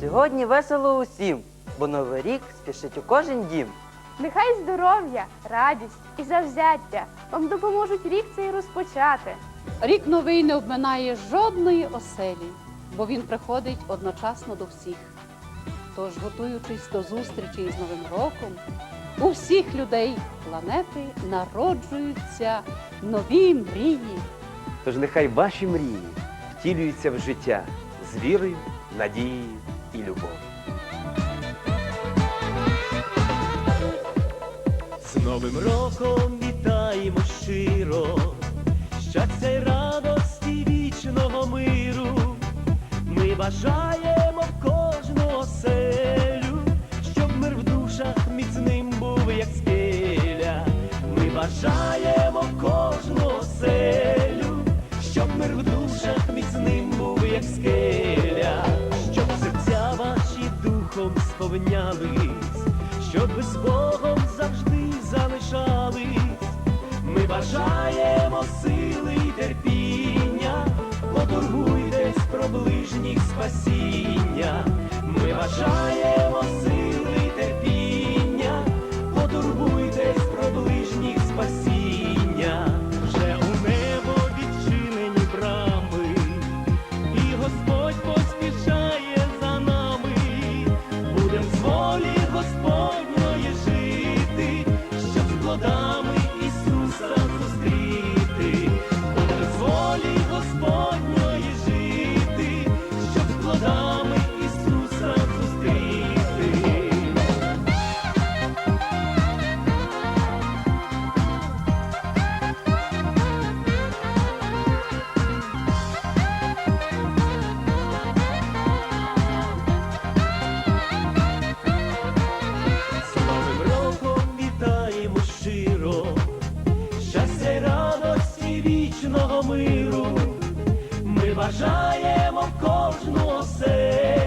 Сьогодні весело усім, бо новий рік спішить у кожен дім. Нехай здоров'я, радість і завзяття вам допоможуть рік цей розпочати. Рік новий не обминає жодної оселі, бо він приходить одночасно до всіх. Тож, готуючись до зустрічі із Новим роком, у всіх людей планети народжуються нові мрії. Тож нехай ваші мрії втілюються в життя з вірою, надією і любов'ю. З Новим роком вітаємо щиро, щастя й радості вічного миру. Ми бажаємо в кожну оселю, щоб мир в душах міцним був, як скеля. Ми бажаємо в кожну сповнялись, щоб ви Богом завжди залишались. Ми бажаємо сили й терпіння, потурбуйтесь про ближніх спасіння. Ми бажаємо миру, ми бажаємо в кожну оселю.